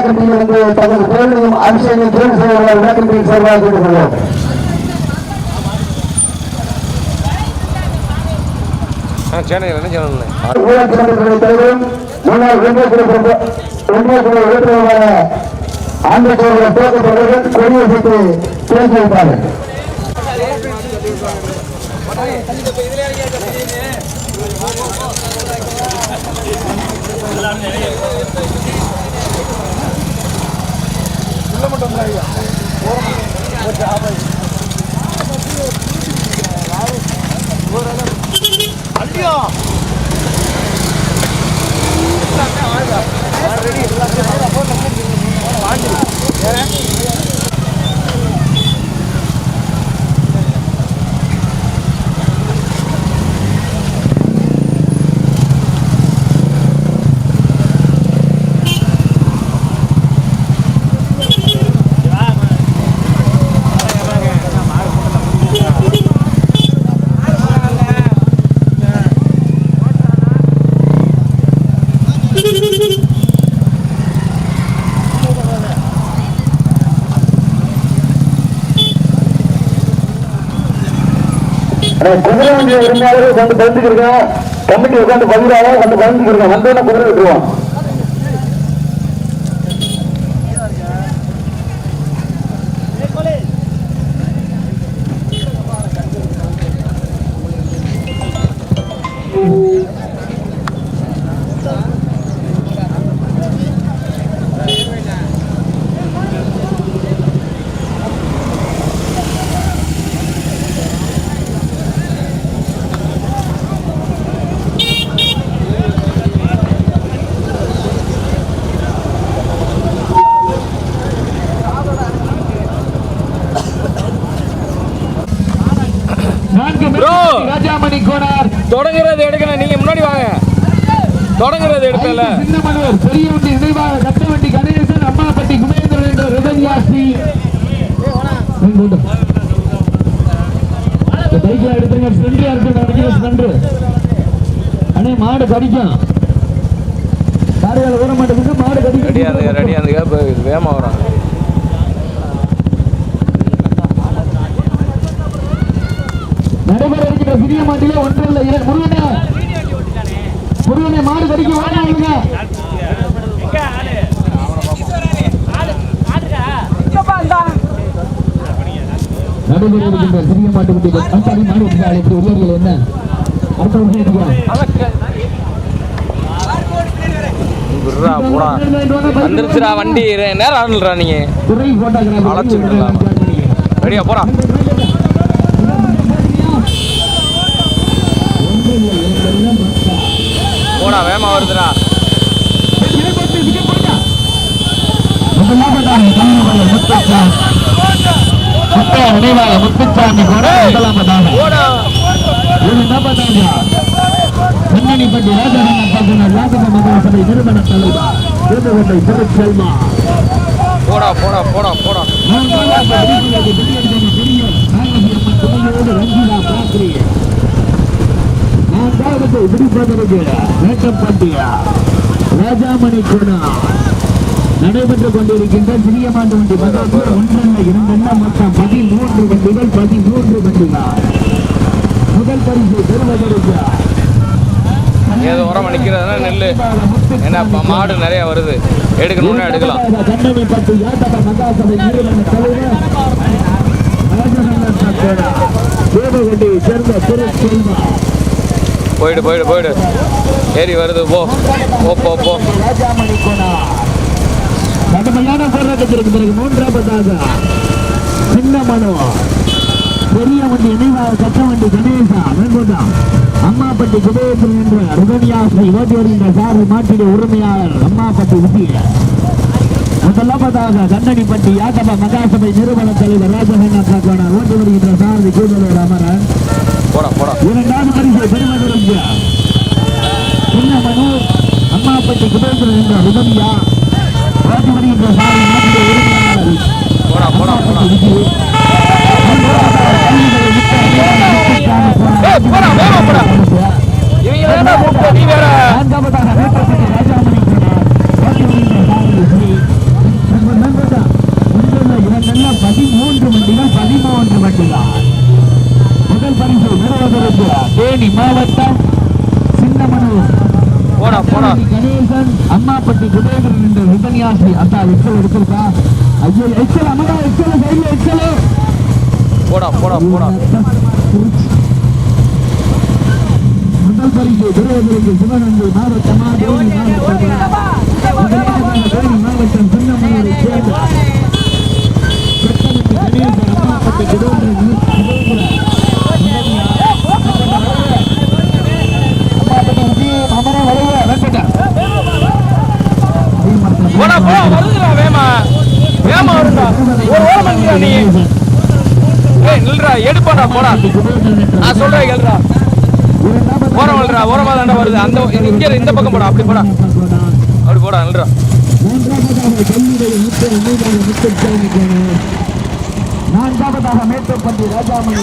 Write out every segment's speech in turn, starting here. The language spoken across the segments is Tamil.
கமிட்டியில் வந்து தமது பெயரையும் அபிஷேகம் தேர்வு விளக்கத்தில் கேட்டுக்கொள்வோம் ஐயோ குதிரை வண்டியை உரிமையாளர்கள் கொண்டு பதிந்துக்கிறோம் கமிட்டி உட்காந்து பதிவாக கொண்டு பதிந்துக்கிறோம் வந்தோன்னா குதிரை விட்டுருவோம் Bro. ராஜாமணி கோனார் தொடங்குறது எடுக்கணும் நீங்க முன்னாடி வாங்க. தொடங்குறது எடுக்கல. பெரிய வண்டி நினைவாக கட்ட வண்டி கணேசன் அம்மாப்பட்டி குமேந்திரன் என்ற ரிதன்யாஸ்ரீ பைக்ல எடுத்துங்க. ஸ்பெண்டர் இருக்கு ஸ்பெண்டர் அண்ணே மாடு கடிக்கும். காரையால ஊற மாட்டேங்குது மாடு ரெடியா கடிக்கும் ரெடியா அந்த கேப் வேகமா வரும் சிறிய மாட்டிலே ஒன்று இல்லை. இரு- முருகனே. முருகனே மாடு கடிக்க வாங்க நடைபெற இருக்கின்ற சிறிய மாட்டு குட்டி மாடு உள்ளவர்கள் என்ன? அடுத்த வந்துருச்சுடா வண்டி. நேரம் ஆடலடா நீங்க. அழைச்சிருக்கலாம். ரெடியா போடா போடா வேகமா வருதுடா நினைவாக முத்துச்சாமி கூட முதலாமதாக முன்னணிப்பட்டி நிறுவன தலைவர் திருச்செல்மா போடா போடா. போடா போடா. நான்காவது பிடிப்பதற்கு வேட்டப்பட்டியா ராஜாமணி குணா. நடைபெற்றுக் கொண்டிருக்கின்ற சிறிய மாட்டு வண்டி பந்தத்தில் ஒன்றல்ல இரண்டல்ல மொத்தம் பதிமூன்று வண்டிகள் பதிமூன்று வண்டிகள். முதல் பரிசு பெறுவதற்கு ஏதோ உரம் நிக்கிறதுனா நெல்லு. ஏன்னா இப்ப மாடு நிறைய வருது. எடுக்கணும்னா எடுக்கலாம். கண்ணனை பற்றி யாதவ மகாசபை நிறுவன தலைவர் ராஜகண்ணன் சக்கர தேவகண்டியை சேர்ந்த திருச்செல்வா. போயிடு போயிடு போயிடு. ஏறி வருது போ போ போ போ. கடுமையான போராட்டத்திற்கு பிறகு மூன்றாவதாக சின்ன மனு. பெரிய வண்டி நினைவாக கட்ட வண்டி கணேசா வெண்குண்டம் அம்மாப்பட்டி குபேசன் என்ற ருதனியாசை ஓட்டி வருகின்ற சாரதி மாட்டிட உரிமையாளர் அம்மாப்பட்டி விஜய முதலாவதாக கண்ணடிப்பட்டி யாதவ மகாசபை நிறுவன தலைவர் ராஜகண்ணா சாக்கோனார் ஓட்டி வருகின்ற சாரதி கூடுதலூர் அமரன். போடா போடா. இரண்டாவது பரிசை பெறுவதற்கு சின்னமனு அம்மாப்பட்டி குபேந்திரன் என்ற உதவியா ஓட்டி வருகின்ற சாரதி மாட்டிட உரிமையாளர். போடா போடா போடா. போடா, போடா. கூப்பிட்டு நீ வேற என்ற விபன்யாசி அத்தா எக்ஸல் எடுத்திருக்கா ஐயோ எக்ஸல் அமரா எக்ஸல் சைடுல எக்ஸல். போடா போடா போடா. முதல் பரிசு பெறுவதற்கு சிவகங்கை மாவட்டமா தேனி மாவட்டமா முதலாவதாக தேனி மாவட்டம் சின்னமனூரை சேர்ந்த பெத்தவங்க கணேசன் அம்மாப்பட்ட குபேந்திரன் போடா போடா வருதுடா வேமா வேமா வருடா ஒரு நீ. ஏய் நில்றா எடுப்பாடா போடா. நான் சொல்றேன் கேளுடா. ஓரம் ஓரமா தாண்டா வருது. அந்த இங்க இந்த பக்கம் போடா அப்படி போடா. அப்படி போடா நில்றா. நான்காவதாக மேட்டப்பள்ளி ராஜாமணி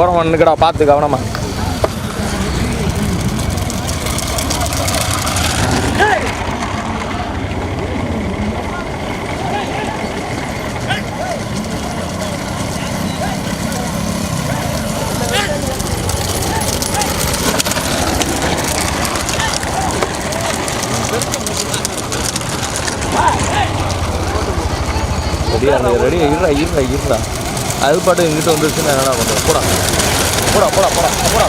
ஓரமா நின்னுக்கடா பார்த்து கவனமா. ரெடியா ரெடி இருடா இருடா இருடா. அது பாட்டு இங்கிட்ட வந்துருச்சுன்னா என்னடா பண்ணுறேன் போடா. போடா போடா போடா போடா.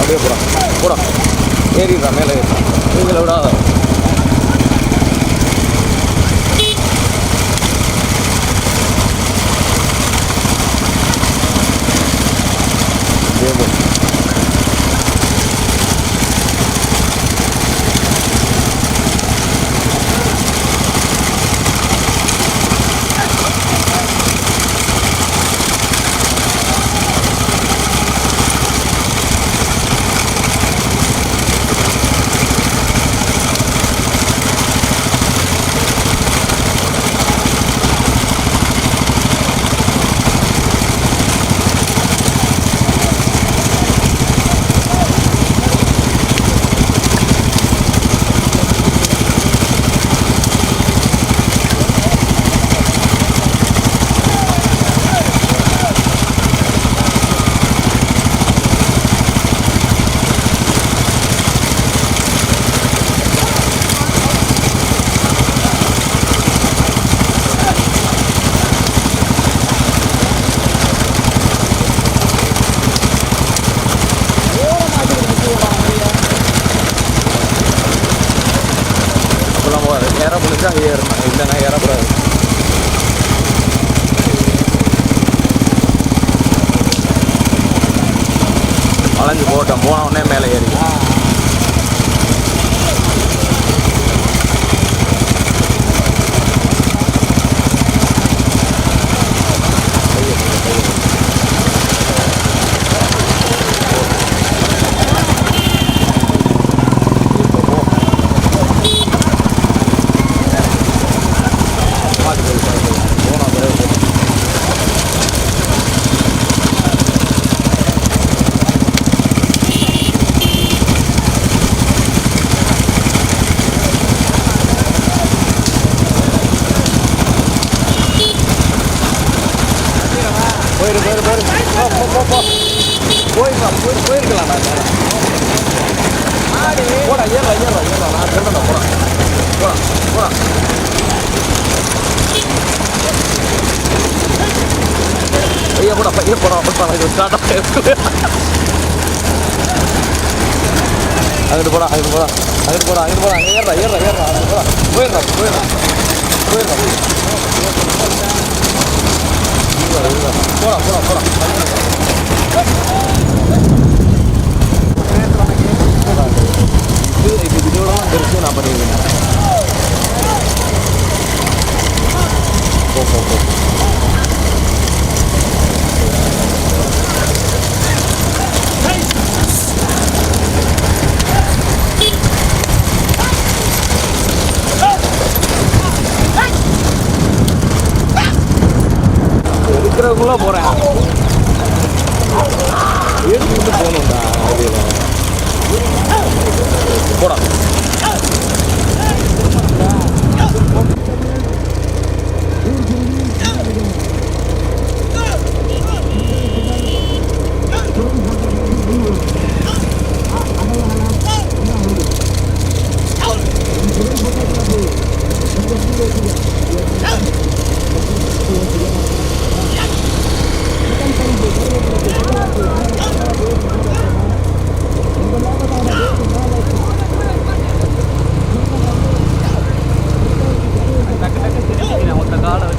அப்படியே போடா போடா. ஏறிடுறா மேலே ஏறிடா இதில் விடாத அப்படியே போ. அப்பெல்லாம் போகாது ஏற முடிஞ்சா ஏறணும் இல்லைன்னா ஏறக்கூடாது வளைஞ்சு போட்டோம் போன உடனே மேலே ஏறி போனோம் பிறகு போயிரு போயிரு போயிரு போ போ போ போ போயிருக்கலாம் போய் போயிருக்கலாம் நான் போடா ஏறா ஏறா ஏறா நான் சொல்றேன் போடா போடா போடா ஐயா போடா பையன் போடா போடா அங்கிட்டு போடா அங்கிட்டு போடா அங்கிட்டு போடா அங்கிட்டு போடா ஏறா ஏறா ஏறா அங்கிட்டு போடா போயிடுறா போயிடுறா போயிடுறா போடா போடா போடா இது இது இதோடலாம் பெருசு நான் பண்ணியிருக்கேன் போ போ போ எடுக்கிறவங்கள போகிறேன் எடுத்துட்டு போகணும்டா வெளியில் போடா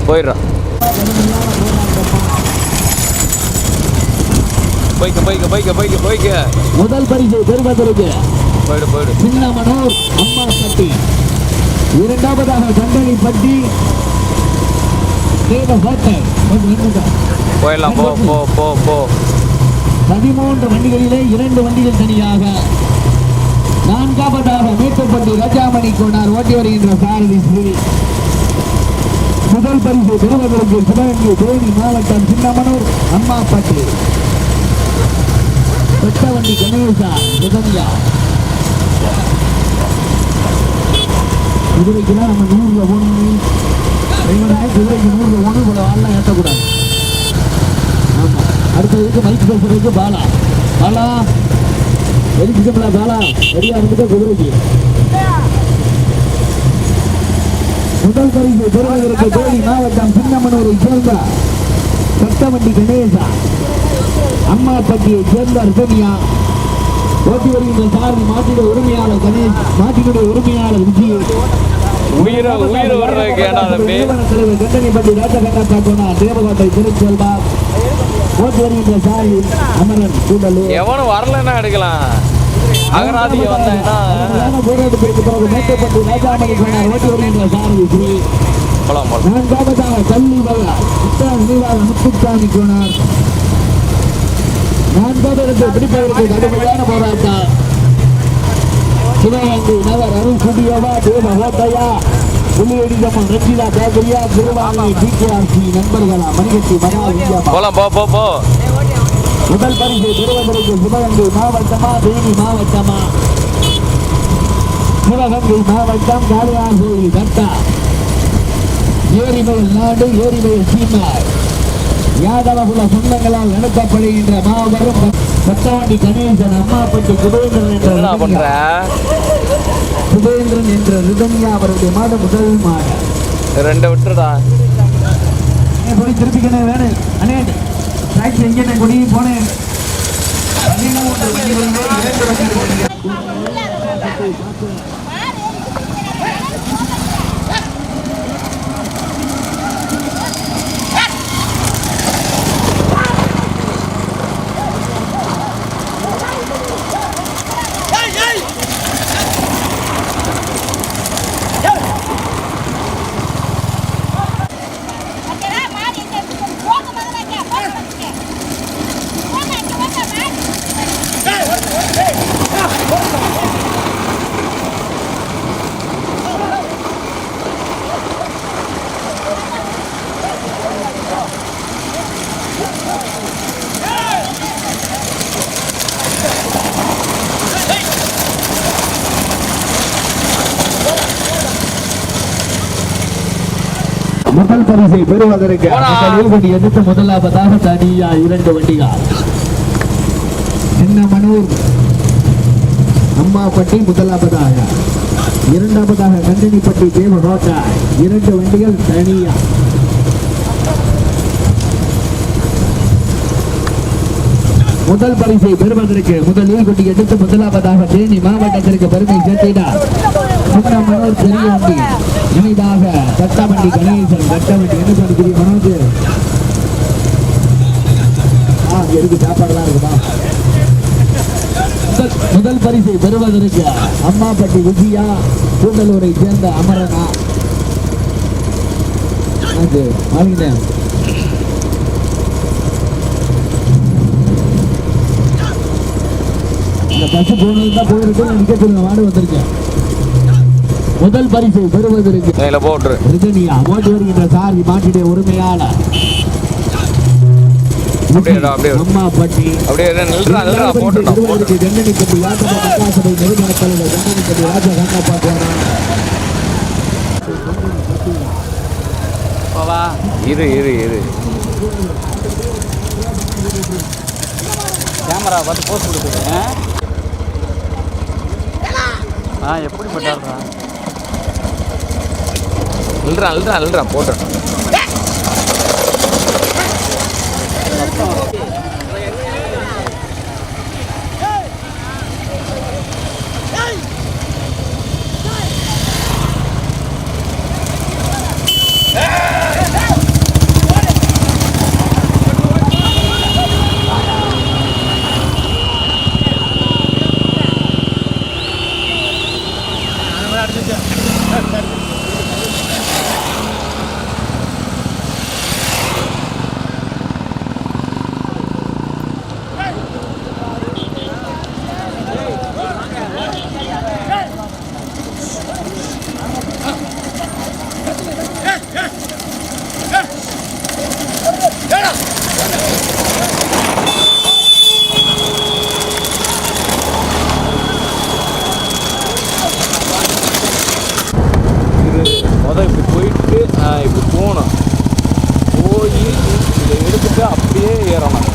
போயிடுறான் போய்க்க போய்க்க போய்க்க போய்க்க போய்க்க முதல் பரிசு பெறுவதற்கு சின்னமனூர் அம்மா பட்டி. இரண்டாவதாக கண்டனிப்பட்டி தேவகோட்டை கொஞ்சம் நின்னுங்க. போயிடலாம் போ போ போ போ. பதிமூன்று வண்டிகளிலே இரண்டு வண்டிகள் தனியாக. நான்காவதாக மேட்டுப்பட்டி ராஜாமணி கொண்டார் ஓட்டி வருகின்ற சாரதி ஸ்ரீ. முதல் பரிசு பெறுவதற்கு சிவகங்கை தேனி மாவட்டம் சின்னமனூர் அம்மாப்பட்டி வெட்டவண்டி கணேசா சுகன்யா குதிரைக்குலாம் நம்ம நூறுல போகணும் குதிரைக்கு நூறுல ஒன்று இவ்வளோ ஆள்லாம் ஏற்றக்கூடாது ஆமாம் அடுத்ததுக்கு மைக் பேசுறதுக்கு பாலா. பாலா. எரிஞ்சுக்கல பாலா. ரெடியா இருந்துட்டு குதிரைக்கு. முதல் பரிசு பெறுவதற்கு தேனி மாவட்டம் சின்னமனூரை சேர்ந்த சட்டவண்டி கணேசா. அம்மாப்பட்டியை சேர்ந்த ரிதனியா ஓட்டி வருகின்ற சாரதி மாட்டிட உரிமையாளர் கணேஷ் மாட்டினுடைய உரிமையாளர் விஜய். உயிரை உயிர் வர்றதுக்கு ஏன்னா தம்பி. கண்டனிப்பட்டி ராஜகண்ணப்பா போனார் தேவகோட்டை திருச்செல்வா ஓட்டி வருகின்ற சாரி அமரன் கூடலூர் எவனும் வரலன்னா எடுக்கலாம். அகராதிக்கு வந்தேன்னா அருமையான போராட்டத்திற்கு பிறகு மேட்டுப்பட்டி ராஜாமணி போனார் ஓட்டி வருகின்ற சாரதி ஸ்ரீ போலாம் நான்காவதாக கல்வி நினைவாக முத்துசாமி போனார் நான்காவதற்கு பிடிப்பதற்கு கடுமையான போராட்டம். சிவகங்கை நகர் அருள் சுடியோவா தேவ ஹோட்டையா புலியடிதம்மன் ரஞ்சிதா பேக்கரியா திருவாங்கி டிகேஆர்சி நண்பர்களா மணிகட்டி மகா இந்தியா போலாம் போ போ போ. முதல் பரிசு பெறுவதற்கு சிவகங்கை மாவட்டமா தேனி மாவட்டமா? சிவகங்கை மாவட்டம் காளியார்கோவில் கட்டா. ஏரிமயில் நாடு ஏரிமயில் சீமார். யாதவகுல சொந்தங்களால் நடத்தப்படுகின்ற மாபெரும் பட்டாண்டி கணேசன் அம்மாப்பட்டி சுபேந்திரன் என்ற சுபேந்திரன் என்ற ரிதன்யா அவருடைய மாத முதல் மாதம். ரெண்டை விட்டுடா போய் திருப்பிக்கணே வேணும் அண்ணே டாக்ஸி எங்கே கொடி போனேன் பதிமூன்று வண்டிகளிலே இரண்டு வண்டிகள் முதல் பரிசை பெறுவதற்கு வண்டி எடுத்து முதலாவதாக தனியா இரண்டு வண்டிகள். சின்னமனூர் அம்மாப்பட்டி முதலாவதாக. இரண்டாவதாக கண்டனிப்பட்டி தேவகோட்டா. இரண்டு வண்டிகள் தனியா. முதல் பரிசை பெறுவதற்கு முதலில் கொண்டு எடுத்து முதலாவதாக தேனி மாவட்டத்திற்கு பெருமை சேர்த்தினார். பெரிய வண்டி இனிதாக தட்டவண்டி கணேசன் தட்டவண்டி என்ன பண்ணுறீங்க மனோஜ்? ஆ இருக்கு சாப்பாடுலாம் இருக்குதா முதல் முதல் பரிசை பெறுவதற்கு அம்மாப்பட்டி விஜயா கூந்தலூரை சேர்ந்த அமரனா. வாங்கினேன் இந்த பஸ் போனது தான் போயிருக்கு நிக்க சொல்லுங்க வாடு வந்திருக்கேன். முதல் பரிசை பெறுவதற்கு இதில் போட்டுரு ரிதனியா ஓட்டி வருகின்ற சாரி மாட்டிடைய உரிமையாளர். அப்படியே பட்டி. நில்றா நில்றா போட்டுடணும் பெறுவதற்கு கண்டனிப்பட்டி யாத்திரை பட்டாசபை நிறுவன தலைவர் கண்டனிப்பட்டி ராஜா கண்ணப்பா போறான் இரு இரு இரு. கேமரா பார்த்து போஸ்ட் கொடுக்குறேன் ஆ? எப்படி பட்டாடுறா அழுறான் அழுறான் அழுறான் போட்டுடணும் இது மொதல் இப்படி போயிட்டு ஆ, இப்படி போகணும் போய் இதை எடுத்துட்டு அப்படியே ஏறணும்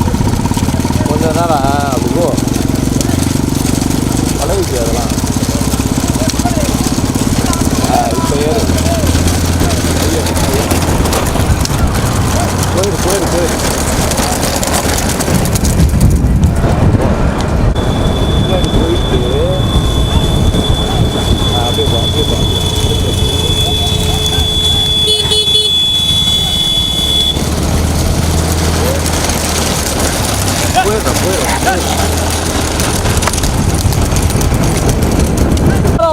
என்னடா நேரம் பழகிச்சு அதெல்லாம். இப்போ ஏறு. போயிடு போயிடு போயிடு பின்னாடி போயிட்டு ஆ, அப்படியே போ அப்படியே போ போயிடுறேன் போயிடுறேன்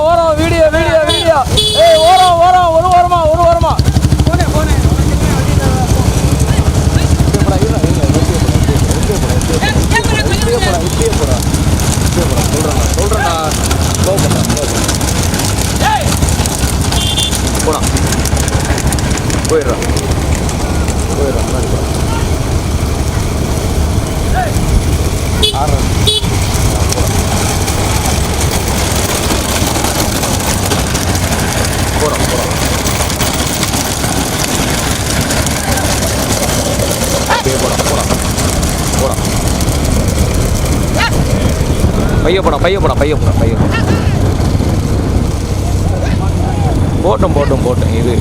ஓரம் வீடியோ வீடியோ வீடியோ ஏய் ஓரம் ஓரம் ஒரு வாரமா ஒரு வாரமா போனே போனே போயிடுறான் போயிடுறான் முன்னாடி போகிறான் ஆடுறான் போகிறோம் போகிறோம் அப்படியே போகிறான் போகிறான் போகிறான் பைய போடான் பைய போடான் பைய போடான் பைய போடான் போட்டும் போட்டும் போட்டும். இது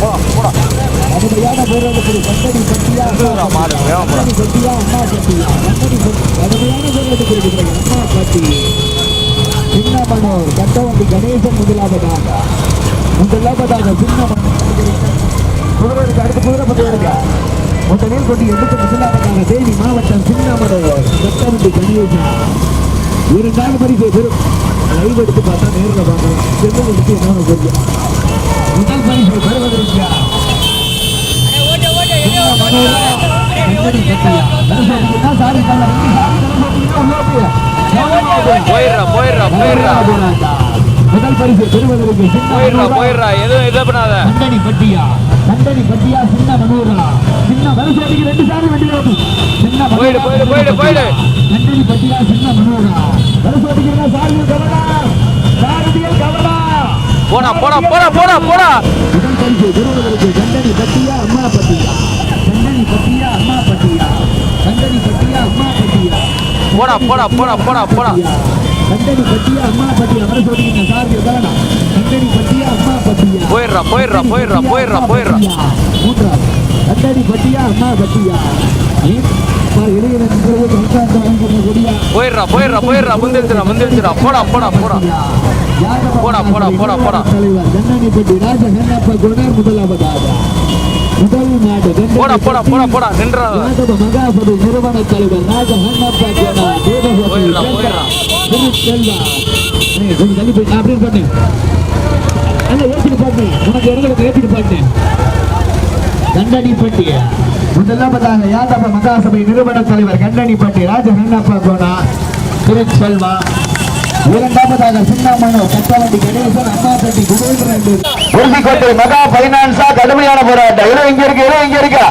போடா போடா. கடுமையான போராட்டத்தில் கண்டடி பட்டியா போடா, மாடு கண்டடி பட்டியா அம்மா கண்டடி பட்டி கடுமையான போராட்டத்தில் இருக்கிற அம்மா பட்டி சின்னமனூர் கட்டவண்டி கணேசன் முதலாவதாக. முதலாவதாக சின்னமனூர் குதிரைக்கு அடுத்து குதிரை பட்டியா முதலில் கொண்டு எடுத்து முதலாவதாக தேனி மாவட்டம் சின்னமனூர் கட்டவண்டி கணேசன். இரண்டாவது பரிசு லைவ் எடுத்து பார்த்தா நேரில் பார்க்கலாம். செல்வம் எடுத்து என்ன கொஞ்சம் முதல் பரிசு பெறுவதற்கு முதல் பரிசு பெறுவதற்கு போயிடுறா போயிடுறா. எதுவும் இதை பண்ணாத. கண்டனி பட்டியா? கண்டனி பட்டியா சின்ன மனூரா. வரிசை அடிக்க ரெண்டு சாரி வண்டி சின்ன. போயிடு, போயிடு, போயிடு, போயிடு. கண்டனி பட்டியா சின்ன மனோரா. கவனா சாரதியில் கவனா போடா போடா போடா போடா போடா. கண்டனி பட்டியா அம்மா பட்டியா கண்டனி பட்டியா அம்மா பட்டியா கண்டனி பட்டியா பட்டியா போடா போடா போடா போடா போடா. கண்டனி பட்டியா கண்டனி பட்டியா போயிடுறா போயிடுறா போயிடுறா போயிடுறா போயிடுறா பட்டியா பட்டியா போயிடுறா. போயிடுறா போயிடுறா முந்திருச்சுடா முந்திருச்சுடா. போடா போடா போடா. போடா, போடா, போடா, போடா. தலைவர் கண்ணாடிப்பட்டி ராஜ கண்ணப்ப குணர் முதலாவதாக. முதல் நாடு போடா போடா போடா போடா நின்றா நிறுவன தலைவர் ராஜ கண்ணப்ப குணர் தேவகோட்டை போயிடுறா, போயிடுறா. திரு செல்வா ஏய், கொஞ்சம் தள்ளி போய் நான் அப்படியே பண்ணு அல்ல ஏற்றிட்டு பாட்டு உனக்கு இடங்களுக்கு ஏற்றிட்டு பாட்டு கண்டனிப்பட்டி முதலாவதாக யாதவ மகாசபை நிறுவன தலைவர் கண்டனிப்பட்டி ராஜ கண்ணப்ப குணா திரு செல்வா இரண்டாவதாக சின்னமனு கட்டவண்டி கணேசன் அம்மாப்பட்டி குபேந்திரன் உறுதிக்கோட்டை பைனான்ஸா கடுமையான போராட்டம். இடம் இங்க இருக்கு? இடம் இங்க இருக்கா?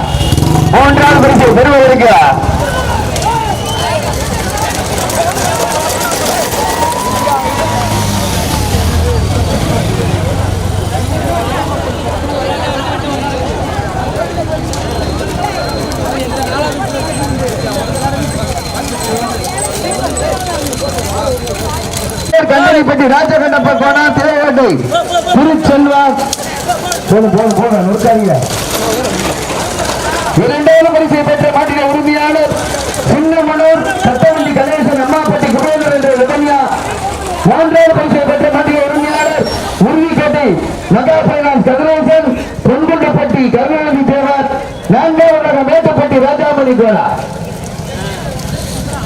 மூன்றாவது பரிசு பெறுவதற்கு போதும் போதும் போதும் நிறுத்தாதீங்க. இரண்டாவது பரிசை பெற்ற மாட்டின உரிமையாளர் சின்னமனூர் சட்டவண்டி கணேசன் அம்மாப்பட்டி குபேந்தர் என்ற விதன்யா மூன்றாவது பரிசை பெற்ற மாட்டின உரிமையாளர் உறுதிக்கோட்டை மகா பைனான்ஸ் கதிரேசன் பொன்குண்டப்பட்டி கருணாநிதி தேவர் நான்காவது மேட்டப்பட்டி ராஜாமணி கோலா.